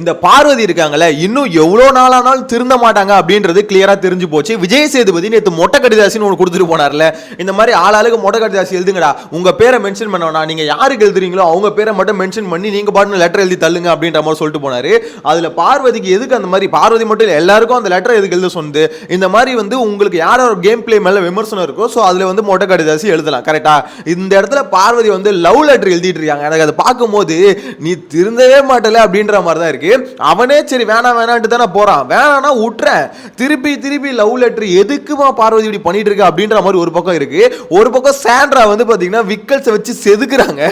இந்த பார்வதி இருக்காங்கல்ல இன்னும் எவ்வளோ நாளானாலும் திருந்த மாட்டாங்க அப்படின்றது கிளியரா தெரிஞ்சு போச்சு. விஜய் சேதுபதி நேற்று மொட்டை கடிதாசின்னு ஒன்று கொடுத்துட்டு போனார்ல. இந்த மாதிரி ஆளாளுக்கு மொட்டை கடிதாசி எழுதுங்கடா. உங்க பேரை மென்ஷன் பண்ண நீங்க யாருக்கு எழுதுறீங்களோ அவங்க பேரை மட்டும் மென்ஷன் பண்ணி நீங்க பாட்டு லெட்டர் எழுதி தள்ளுங்க அப்படின்ற மாதிரி சொல்லிட்டு போனாரு. அதுல பார்வதிக்கு எதுக்கு அந்த மாதிரி? பார்வதி மட்டும் இல்லை எல்லாருக்கும் அந்த லெட்டர் எதுக்கு எழுத சொன்னது? இந்த மாதிரி வந்து உங்களுக்கு யாரோ ஒரு கேம் பிளே மேல விமர்சனம் இருக்கோ ஸோ அதுல வந்து மொட்டை கடிதாசி எழுதலாம் கரெக்டா இந்த இடத்துல பார்வதி வந்து லவ் லெட்டர் எழுதிட்டு இருக்காங்க. எனக்கு அதை பார்க்கும்போது நீ திருந்தவே மாட்டல அப்படின்ற மாதிரி தான் இருக்கு. அவனே சரி வேணாம் வேணான்ட்டு தானே போறான். வேணாம்னா விட்டுறேன் திருப்பி திருப்பி லவ் லெட்டர் எதுக்குமா பார்வதி இப்படி பண்ணிட்டு இருக்கா அப்படின்ற மாதிரி ஒரு பக்கம் இருக்கு. ஒரு பக்கம் சாண்ட்ரா வந்து பாத்தீங்கன்னா விக்கல்ஸை வச்சு செதுக்குறாங்க.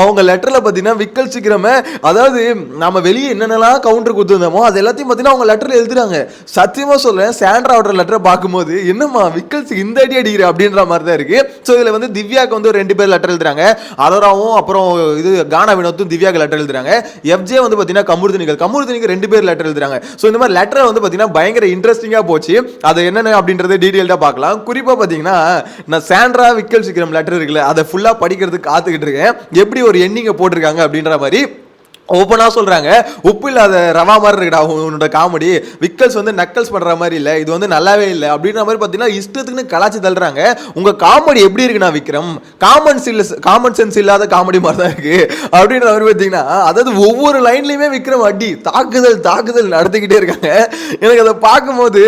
அவங்க லெட்டர்ல பாத்தீங்கன்னா விக்கல் சிக்கிறம அதாவது நம்ம வெளியே என்னென்னலாம் கவுண்டர் கொடுத்துருந்தோமோ அது எல்லாத்தையும் பாத்தீங்கன்னா அவங்க லெட்டர்ல எழுதுறாங்க. சத்தியமா சொல்றேன் சாண்ட்ராவோட லெட்டரை பார்க்கும்போது என்னம்மா விக்கல்ஸ் இந்த அடி அடிக்கிற? அப்படின்ற மாதிரி தான் இருக்கு. ஸோ இதுல வந்து திவ்யாக்கு வந்து ரெண்டு பேர் லெட்டர் எழுதுறாங்க. அரோராவும் அப்புறம் இது கானா வினோத்தும் திவ்யாக்கு லெட்டர் எழுதுறாங்க. எஃப்ஜே வந்து பாத்தீங்கன்னா கமுருதினிகள் கமுருதினிக்கு ரெண்டு பேர் லெட்டர் எழுதுறாங்க. ஸோ இந்த மாதிரி லெட்டர் வந்து பாத்தீங்கன்னா பயங்கர இன்ட்ரெஸ்டிங்கா போச்சு. அது என்னென்ன அப்படின்றத டீட்டெயில்டாக பார்க்கலாம். குறிப்பா பாத்தீங்கன்னா நான் சாண்ட்ரா விக்கல் சிக்கிரம் லெட்டர் இருக்குல்ல அதை ஃபுல்லா படிக்கிறதுக்கு காத்துக்கிட்டு இருக்கேன். எப்படி ஒரு எண்ணிங்க போட்டிருக்காங்க அப்படின்ற மாதிரி ஓப்பனாக சொல்கிறாங்க உப்பு இல்லாத ரவா மாதிரி இருக்குடா உன்னோட காமெடி விக்கல்ஸ் வந்து நக்கல்ஸ் பண்ணுற மாதிரி இல்லை. இது வந்து நல்லாவே இல்லை. அப்படின்ற மாதிரி பார்த்தீங்கன்னா இஷ்டத்துக்குன்னு கலாச்சி தள்ளுறாங்க. உங்கள் காமெடி எப்படி இருக்குண்ணா Vikram? Common sense common sense இல்லாத காமெடி மாதிரி தான் இருக்குது அப்படின்ற மாதிரி பார்த்தீங்கன்னா அதாவது ஒவ்வொரு லைன்லையுமே விக்ரம் அடி தாக்குதல் தாக்குதல் நடத்திக்கிட்டே இருக்காங்க. எனக்கு அதை பார்க்கும்போது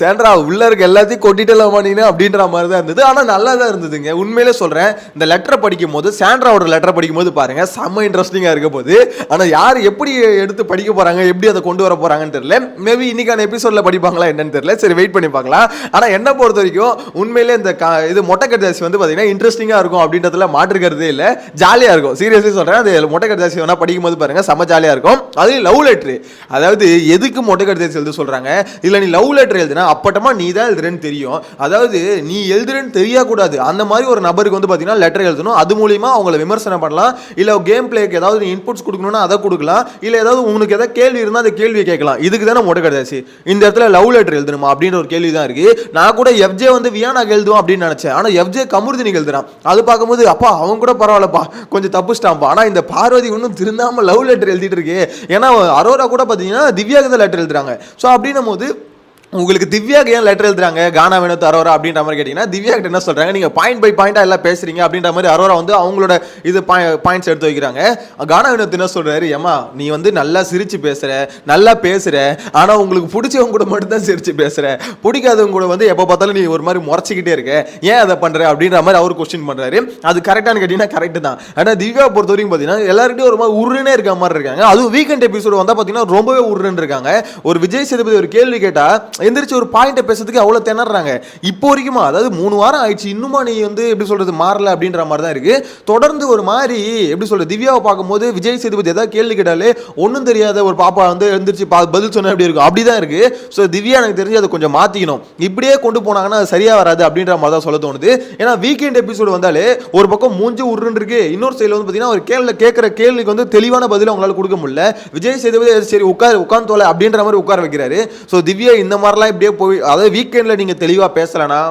சேண்ட்ரா உள்ளே இருக்க எல்லாத்தையும் கொட்டிட்டலாம் பண்ணினேன் அப்படின்ற மாதிரி தான் இருந்தது. ஆனால் நல்லா தான் இருந்ததுங்க. உண்மையிலே சொல்கிறேன் இந்த லெட்டரை படிக்கும் போது சேண்ட்ராவோட லெட்டரை படிக்கும் போது பாருங்கள் செம்ம இன்ட்ரெஸ்டிங்காக இருக்க போது ஆனால் யார் எப்படி எடுத்து படிக்க போகிறாங்க எப்படி அதை கொண்டு வர போகிறாங்கன்னு தெரியல. மேபி இன்னைக்கான எபிசோட்ல படிப்பாங்களா என்னன்னு தெரியல. சரி வெயிட் பண்ணி பார்க்கலாம். ஆனால் என்ன பொறுத்த வரைக்கும் உண்மையிலே இந்த கா- இது மொட்டை கடிதாசி வந்து பார்த்தீங்கன்னா இன்ட்ரெஸ்டிங்காக இருக்கும் அப்படின்றதுல மாற்றுக்கிறதே இல்லை. ஜாலியாக இருக்கும். சீரியஸ்லி சொல்கிறேன் அது மொட்டை கடிதாசி வேணால் படிக்கும் போது செம்ம ஜாலியாக இருக்கும். அது லவ் லெட்ரு அதாவது எதுக்கு மொட்டை கடிதாசி எழுத சொல்கிறாங்க இல்லை நீ லவ் லெட்டர் எழுதுனா அப்பட்டமா நீ தான் எழுதுறேன்னு தெரியும். அதாவது நீ எழுதுறேன்னு தெரியக்கூடாது. அந்த மாதிரி ஒரு நபருக்கு வந்து பார்த்தீங்கன்னா லெட்டர் எழுதணும். அது மூலியமாக அவங்கள விமர்சனம் பண்ணலாம். இல்லை கேம் பிளேக்கு ஏதாவது இன்புட்ஸ் கொடுக்கணும்னா அதை கொடுக்கலாம். இல்லை ஏதாவது உனக்கு ஏதாவது கேள்வி இருந்தால் அந்த கேள்வியை கேட்கலாம். இதுக்கு தானே மொட்டை கிடையாது இந்த இடத்துல லவ் லெட்டர் எழுதணுமா அப்படின்ற ஒரு கேள்வி தான் இருக்கு. நான் கூட எஃப்ஜே வந்து வியானாக்கு எழுதுவோம் அப்படின்னு நினைச்சேன். ஆனால் எஃப்ஜே கமுருதினிக்கு எழுதுறான். அது பார்க்கும்போது அப்பா அவன் கூட பரவாயில்லப்பா. கொஞ்சம் தப்புச்சிட்டான்ப்பா. ஆனால் இந்த பார்வதி ஒன்றும் திருந்தாம லவ் லெட்டர் எழுதிட்டு இருக்கு. ஏன்னா அரோரா கூட பார்த்தீங்கன்னா திவ்யாக்கு தான் லெட்டர் எழுதுறாங்க. ஸோ அப்படின்னும் போது உங்களுக்கு திவ்யாக்கு ஏன் லெட்டர் எழுதுறாங்க? கானா வேணும் அரோரா அப்படின்ற மாதிரி கேட்டிங்கன்னா திவ்யா கிட்ட என்ன சொல்கிறாங்க நீங்கள் பாயிண்ட் பை பாயிண்டாக எல்லாம் பேசுறீங்க அப்படின்ற மாதிரி அரோரா வந்து அவங்களோட இது பாயிண்ட்ஸ் எடுத்து வைக்கிறாங்க. கானா வினோத் என்ன சொல்கிறாரு ஏமா நீ வந்து நல்லா சிரித்து பேசுகிற நல்லா பேசுகிற ஆனால் உங்களுக்கு பிடிச்சவங்க கூட மட்டும்தான் சிரித்து பேசுகிற பிடிக்காதவங்க கூட வந்து எப்போ பார்த்தாலும் நீ ஒரு மாதிரி முறைச்சிக்கிட்டே இருக்க. ஏன் அதை பண்ணுற அப்படின்ற மாதிரி அவர் கொஸ்டின் பண்ணுறாரு அது கரெக்டானு கேட்டிங்கன்னா கரெக்டு தான். ஆனால் திவ்யா பொறுத்த வரைக்கும் பார்த்தீங்கன்னா எல்லாருக்கிட்டையும் ஒரு மாதிரி உருன்னே இருக்க மாதிரி இருக்காங்க. அதுவும் வீக்கெண்ட் எபிசோடு வந்தால் பார்த்தீங்கன்னா ரொம்பவே உருன்னு இருக்காங்க. ஒரு விஜய் சேதுபதி ஒரு கேள்வி கேட்டால் எந்திரிச்சு ஒரு பாயிண்ட்டை பேசுறதுக்கு அவ்வளோ திணறாங்க. இப்போ வரைக்குமா அதாவது மூணு வாரம் ஆயிடுச்சு இன்னுமா நீ வந்து எப்படி சொல்றது மாறல அப்படின்ற மாதிரி தான் இருக்கு. தொடர்ந்து ஒரு மாதிரி எப்படி சொல்றது திவ்யாவை பார்க்கும்போது விஜய் சேதுபதி ஏதாவது கேள்வி கேட்டாலே ஒன்றும் தெரியாத ஒரு பாப்பா வந்து எந்திரிச்சு பா பதில் சொன்னா எப்படி இருக்கும்? அப்படிதான் இருக்கு. ஸோ திவ்யா எனக்கு தெரிஞ்சு அதை கொஞ்சம் மாத்திக்கணும். இப்படியே கொண்டு போனாங்கன்னா அது சரியா வராது அப்படின்ற மாதிரி தான் சொல்ல தோணுது. ஏன்னா வீக்கெண்ட் எபிசோடு வந்தாலே ஒரு பக்கம் மூஞ்சி உருன்னு இருக்கு இன்னொரு சைடில் வந்து பார்த்தீங்கன்னா ஒரு கேள்வி கேட்குற கேள்விக்கு வந்து தெளிவான பதில் அவங்களால கொடுக்க முடியல. விஜய் சேதுபதி சரி உட்கார் உட்காந்து தோலை அப்படின்ற மாதிரி உட்கார வைக்கிறாரு. ஸோ திவ்யா இந்த மாதிரி மாதிரிலாம் இப்படியே போய் அதாவது வீக்கெண்டில் நீங்கள் தெளிவாக பேசலைன்னா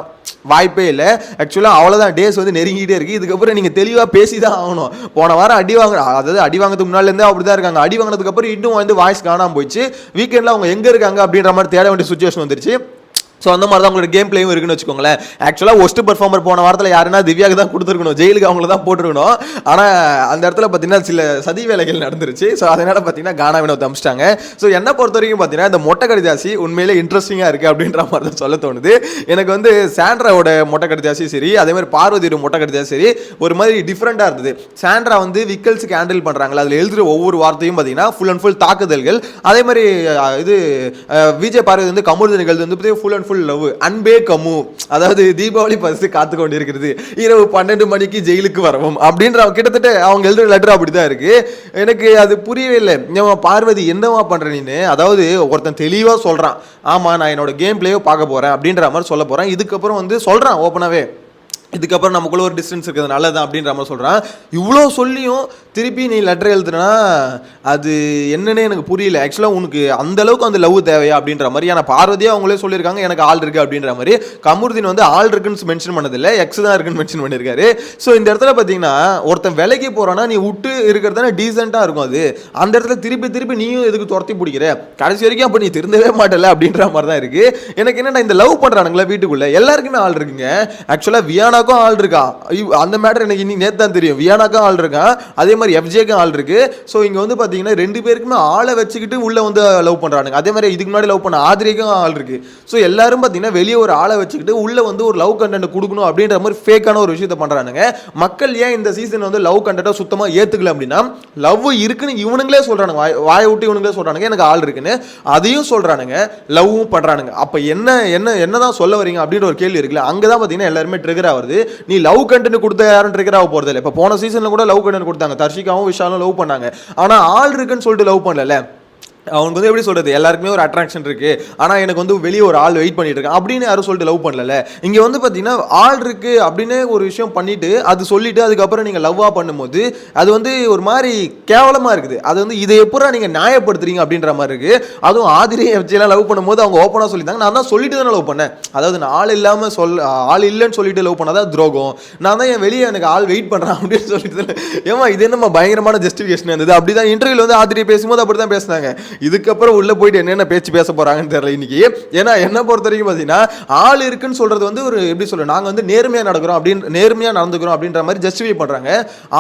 வாய்ப்பே இல்லை. ஆக்சுவலாக அவ்வளோதான் டேஸ் வந்து நெருங்கிட்டே இருக்குது இதுக்கப்புறம் நீங்கள் தெளிவாக பேசி தான் ஆகணும். போன வாரம் அடி வாங்க அதாவது அடி வாங்குறதுக்கு முன்னாலேருந்தே அப்படி தான் இருக்காங்க. அடி வாங்கினதுக்கப்புறம் இன்னும் வந்து வாய்ஸ் காணாமல் போயிடுச்சு. வீக்கெண்டில் அவங்க எங்கே இருக்காங்க அப்படின்ற மாதிரி தேட வேண்டிய சுச்சுவேஷன் வந்துருச்சு. ஸோ அந்த மாதிரி தான் அவங்களோட கேம் பிளேயும் இருக்குன்னு வச்சுக்கோங்களேன். ஆக்சுவலாக ஒஸ்ட் பர்ஃபார்மர் போன வாரத்தில் யாருன்னா திவ்யாக்கு தான் கொடுத்துருக்கணும். ஜெயிலுக்கு அவங்கள தான் போட்டிருக்கணும். ஆனால் அந்த இடத்துல பார்த்தீங்கன்னா சில சதி வேலைகள் நடந்துருச்சு. ஸோ அதனால் பார்த்தீங்கன்னா கானா வினோத் அமிச்சிட்டாங்க ஸோ என்னை பொறுத்த வரைக்கும் பார்த்தீங்கன்னா இந்த மொட்டை கடிதாசி உண்மையிலே இன்ட்ரெஸ்டிங்காக இருக்குது அப்படின்ற மாதிரி தான் சொல்ல தோணுது. எனக்கு வந்து சாண்ட்ராவோட மொட்டை கடிதாசி சரி அதே மாதிரி பார்வதியோட மொட்டை கடிதாசி சரி ஒரு மாதிரி டிஃப்ரெண்ட்டாக இருந்தது. சாண்ட்ரா வந்து விக்கல்ஸுக்கு ஹேண்டில் பண்ணுறாங்களா அதில் எழுதுகிற ஒவ்வொரு வார்த்தையும் பார்த்தீங்கன்னா ஃபுல் அண்ட் ஃபுல் தாக்குதல்கள். அதே மாதிரி இது விஜய் பார்வதி வந்து கமுருதனிகள் வந்து ஃபுல் அண்ட் ஃபுல் லவ் அன்பே கமு. அதாவது தீபாவளி பரிசு காத்து கொண்டு இருக்கிறது இரவு பன்னெண்டு மணிக்கு ஜெயிலுக்கு வரவும். அப்படின்ற கிட்டத்தட்ட அவங்க எழுதுற லெட்டர் அப்படிதான் இருக்கு. எனக்கு அது புரியவே இல்லை. பார்வதி என்னவா பண்ற நீனு? அதாவது ஒருத்தன் தெளிவா சொல்றான். ஆமா நான் என்னோட கேம் பிளேயோ பார்க்க போறேன் அப்படின்ற மாதிரி சொல்ல போறேன். இதுக்கப்புறம் வந்து சொல்றான் ஓப்பனாவே இதுக்கப்புறம் நமக்குள்ள ஒரு டிஸ்டன்ஸ் இருக்கிறது நல்லதான் அப்படின்ற மாதிரி சொல்கிறான் இவ்வளோ சொல்லியும் திருப்பி நீ லெட்டர் எழுதுனா அது என்னன்னே எனக்கு புரியல. ஆக்சுவலாக உனக்கு அந்த அளவுக்கு அந்த லவ் தேவையா அப்படின்ற மாதிரி ஆனால் பார்வதியே அவங்களே சொல்லியிருக்காங்க எனக்கு ஆள் இருக்குது அப்படின்ற மாதிரி. கமுர்தீன் வந்து ஆள் இருக்குன்னு மென்ஷன் பண்ணதில்லை எக்ஸ் தான் இருக்குன்னு மென்ஷன் பண்ணியிருக்காரு. ஸோ இந்த இடத்துல பார்த்தீங்கன்னா ஒருத்தன் விலைக்கு போகிறான்னா நீ விட்டு இருக்கிறது தானே டீசெண்டாக இருக்கும் அது. அந்த இடத்துல திருப்பி திருப்பி நீயும் எதுக்கு துரத்தி பிடிக்கிற? கடைசி வரைக்கும் அப்போ நீ திருந்தவே மாட்டல அப்படின்ற மாதிரி தான் இருக்குது எனக்கு என்னென்னா இந்த லவ் பண்ணுறானுங்களே வீட்டுக்குள்ளே எல்லாருக்குமே ஆள் இருக்குங்க. ஆக்சுவலாக வியானாக்கும் ஆள் இருக்கா? ஐயோ, அந்த மேட்டர் எனக்கு இன்னைக்கு நேற்று தான் தெரியும். வியானாக்கும் ஆள் இருக்கான் அதே மாதிரி எஃப்ஜேக்கும் ஆள் இருக்கு. ஸோ இங்கே வந்து பார்த்தீங்கன்னா ரெண்டு பேருக்குமே ஆளை வச்சுக்கிட்டு உள்ளே வந்து லவ் பண்ணுறானுங்க அதே மாதிரி இதுக்கு முன்னாடி லவ் பண்ண ஆதிரிக்கும் ஆள் இருக்கு. ஸோ எல்லாரும் பார்த்தீங்கன்னா வெளியே ஒரு ஆளை வச்சுக்கிட்டு உள்ளே வந்து ஒரு லவ் கண்டென்ட் கொடுக்கணும் அப்படின்ற மாதிரி ஃபேக்கான ஒரு விஷயத்த பண்ணுறானுங்க மக்கள் ஏன் இந்த சீசன் வந்து லவ் கண்டென்ட்டை சுத்தமாக ஏற்றுக்கல அப்படின்னா லவ் இருக்குன்னு இவனுங்களே சொல்கிறாங்க வாய் வாயை விட்டு இவனுங்களே சொல்கிறானுங்க எனக்கு ஆள் இருக்குன்னு அதையும் சொல்கிறானுங்க லவ்வும் பண்ணுறானுங்க அப்போ என்ன என்ன என்ன தான் சொல்ல வரீங்க அப்படின்ற ஒரு கேள்வி இருக்குல்ல. அங்கதான் பார்த்தீங்கன்னா எல்லாருமே ட்ரிகர் ஆகுது நீ லவ் கண்டென்ட் கொடுத்த யாரும் ட்ரிகர் ஆக போகிறது இல்லை இப்போ போன சீசனில் கூட லவ் கண்டென்ட் கொடுத்தாங்க. ஹர்ஷிகாவும் விஷாலும் லவ் பண்ணாங்க. ஆனா ஆள் இருக்குன்னு சொல்லிட்டு லவ் பண்ணல அவனுக்கு வந்து எப்படி சொல்கிறது எல்லாருக்குமே ஒரு அட்ராக்ஷன் இருக்குது ஆனால் எனக்கு வந்து வெளியே ஒரு ஆள் வெயிட் பண்ணிட்டு இருக்கேன். அப்படின்னு யாரும் சொல்லிட்டு லவ் பண்ணல இங்கே வந்து பார்த்தீங்கன்னா ஆள் இருக்குது அப்படின்னு ஒரு விஷயம் பண்ணிவிட்டு அது சொல்லிவிட்டு அதுக்கப்புறம் நீங்கள் லவ்வாக பண்ணும்போது அது வந்து ஒரு மாதிரி கேவலமாக இருக்குது. அது வந்து இதை எப்படா நீங்கள் நியாயப்படுத்துறீங்க அப்படின்ற மாதிரி இருக்குது அதுவும் ஆதிரி வச்செல்லாம் லவ் பண்ணும்போது அவங்க ஓப்பனாக சொல்லியிருந்தாங்க. நான் தான் சொல்லிட்டு தானே லவ் பண்ணேன். அதாவது நான் ஆள் இல்லாமல் சொல் ஆள் இல்லைன்னு சொல்லிட்டு லவ் பண்ணாதான் துரோகம். நான் தான் என் வெளியே எனக்கு ஆள் வெயிட் பண்ணுறேன் அப்படின்னு சொல்லிட்டு ஏமா இது என்னமா பயங்கரமான ஜஸ்டிஃபிகேஷன் இருந்தது? அப்படிதான் இன்டர்வியூவில் வந்து ஆதிரி பேசும்போது அப்படி தான் பேசினாங்க. இதுக்கப்புறம் உள்ளே போயிட்டு என்னென்ன பேச்சு பேச போகிறாங்கன்னு தெரியல இன்னைக்கு. ஏன்னா என்ன பொறுத்த வரைக்கும் பார்த்தீங்கன்னா ஆள் இருக்குன்னு சொல்கிறது வந்து ஒரு எப்படி சொல்ல நாங்கள் வந்து நேர்மையாக நடக்கிறோம் அப்படின்னு நேர்மையாக நடந்துக்கிறோம் அப்படின்ற மாதிரி ஜஸ்டிஃபை பண்ணுறாங்க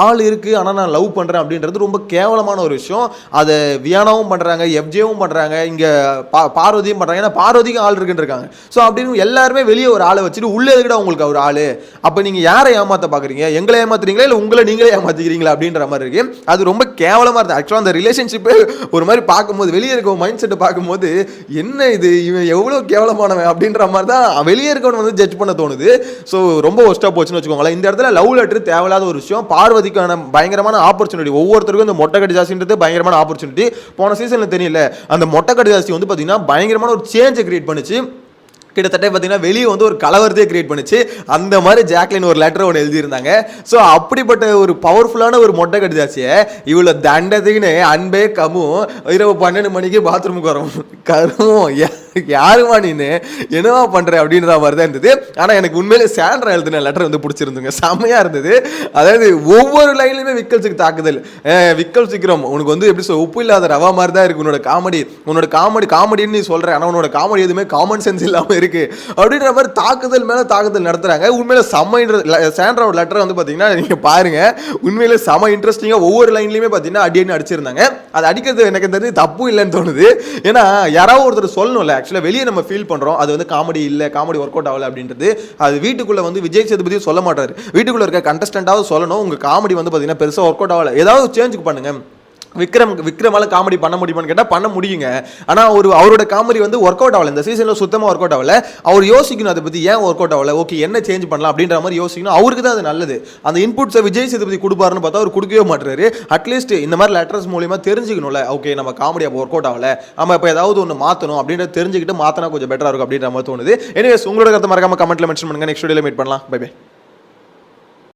ஆள் இருக்குது ஆனால் நான் லவ் பண்ணுறேன் அப்படின்றது ரொம்ப கேவலமான ஒரு விஷயம். அதை வியானாவும் பண்ணுறாங்க எஃப்ஜேவும் பண்ணுறாங்க இங்கே பா- பார்வதியும் பண்ணுறாங்க ஏன்னா பார்வதிக்கும் ஆள் இருக்குன்னு இருக்காங்க. ஸோ அப்படின்னு எல்லாருமே வெளியே ஒரு ஆளை வச்சுட்டு உள்ளே இருக்கிற உங்களுக்கு ஒரு ஆள். அப்போ நீங்கள் யாரை ஏமாற்ற பார்க்குறீங்க எங்களை ஏமாத்துறீங்களா? இல்லை உங்களை நீங்களே ஏமாத்திக்கிறீங்களா? அப்படின்ற மாதிரி இருக்குது அது ரொம்ப கேவலமாக இருக்கு. ஆக்சுவலாக அந்த ரிலேஷன்ஷிப்பே ஒரு மாதிரி பார்க்கும்போது வெளியே இருக்க மைண்ட் செட்டை பார்க்கும்போது என்ன இது? இவன் எவ்வளோ கேவலமானவன் அப்படின்ற மாதிரி தான் வெளியே இருக்கவன் வந்து ஜட்ஜ் பண்ண தோணுது. ஸோ ரொம்ப ஒஸ்ட்டாக போச்சுன்னு வச்சுக்கோங்களேன். இந்த இடத்துல லவ் லெட்டர் தேவையில்லாத ஒரு விஷயம். பார்வதிக்கான பயங்கரமான ஆப்பர்ச்சுனிட்டி ஒவ்வொருத்தருக்கும் இந்த மொட்டை ஜாஸ்தின்றது பயங்கரமான ஆப்பர்ச்சுனிட்டி போன சீசனில் தெரியல. அந்த மொட்டை ஜாஸ்தி வந்து பார்த்தீங்கன்னா பயங்கரமான ஒரு சேஞ்சை கிரியேட் பண்ணுச்சு. கிட்டத்தட்ட பார்த்தீங்கன்னா வெளியே வந்து ஒரு கலவரத்தையே கிரியேட் பண்ணுச்சு. அந்த மாதிரி ஜாக்லின் ஒரு லெட்டர் ஒன்று எழுதியிருந்தாங்க. ஸோ அப்படிப்பட்ட ஒரு பவர்ஃபுல்லான ஒரு மொட்டை கடிதாச்சியை இவ்வளோ தண்டத்துக்குன்னு அன்பே கமும் இரவு பன்னெண்டு மணிக்கு பாத்ரூமுக்கு வரும். கரும் யா- யாருமா நீனு? என்னவா பண்ணுற அப்படின்ற மாதிரி தான் இருந்தது. ஆனால் எனக்கு உண்மையிலே சேண்ட்ரா எழுதின லெட்டர் வந்து பிடிச்சிருந்துங்க. செம்மையாக இருந்தது. அதாவது ஒவ்வொரு லைன்லையுமே விக்கல்ஸுக்கு தாக்குதல். விக்கல் சீக்கிரம். உனக்கு வந்து எப்படி சொல் உப்பு இல்லாத ரவா மாதிரி தான் இருக்கு. உன்னோட காமெடி உன்னோட காமெடி காமெடின்னு நீ சொல்கிற ஆனால் உன்னோட காமெடி எதுவுமே காமன் சென்ஸ் இல்லாமல் இருக்கு. அப்படின்ற மாதிரி தாக்குதல் மேல தாக்குதல் நடத்துறாங்க. உண்மையில செம்ம இன்ட்ரெஸ்ட் சாண்ட்ராவோட லெட்டர் வந்து பாத்தீங்கன்னா நீங்க பாருங்க. உண்மையில செம இன்ட்ரெஸ்டிங்கா ஒவ்வொரு லைன்லயுமே பாத்தீங்கன்னா அடின்னு அடிச்சிருந்தாங்க. அது அடிக்கிறது எனக்கு தெரிஞ்சு தப்பு இல்லைன்னு தோணுது. ஏன்னா யாராவது ஒருத்தர் சொல்லணும்ல ஆக்சுவலாக வெளியே நம்ம ஃபீல் பண்றோம். அது வந்து காமெடி இல்லை காமெடி ஒர்க் அவுட் ஆகல அப்படின்றது அது வீட்டுக்குள்ள வந்து விஜய் சேதுபதியும் சொல்ல மாட்டாரு. வீட்டுக்குள்ள இருக்க கண்டஸ்டண்டாவது சொல்லணும். உங்க காமெடி வந்து பாத்தீங்கன்னா பெருசா ஒர்க் அவுட் ஆகல. ஏதாவது சேஞ்சுக்கு பண்ணுங்க. விக்ரம் விக்ரமால காமெடி பண்ண முடியுமான்னு கேட்டால் பண்ண முடியுங்க. ஆனால் ஒரு அவரோட காமெடி வந்து ஒர்க் அவுட் ஆகலை. இந்த சீசனில் சுத்தமாக ஒர்க் அவுட் ஆகலை. அவர் யோசிக்கணும் அதை பற்றி ஏன் ஒர்க் அவுட் ஆகலை? ஓகே என்ன சேஞ்ச் பண்ணலாம் அப்படின்ற மாதிரி யோசிக்கணும். அவருக்கு தான் அது நல்லது. அந்த இன்புட்ஸை விஜய் சேதுபதி கொடுப்பாருன்னு பார்த்தா அவர் கொடுக்கவே மாட்டுறாரு அட்லீஸ்ட் இந்த மாதிரி லெட்டர்ஸ் மூலியமாக தெரிஞ்சுக்கணும்ல. ஓகே நம்ம காமெடி அப்போ ஒர்க் அவுட் ஆகலை. நம்ம இப்போ ஏதாவது ஒன்று மாற்றணும் அப்படின்றத தெரிஞ்சுக்கிட்டு மாற்றினா கொஞ்சம் பெட்டராக இருக்கும் அப்படின்ற மாதிரி தோணுது. எனிவேஸ் உங்களோட கருத்தை மறக்காம கமெண்ட்டில் மென்ஷன் பண்ணுங்க. நெக்ஸ்ட் வீடியோவில் மீட் பண்ணலாம். By by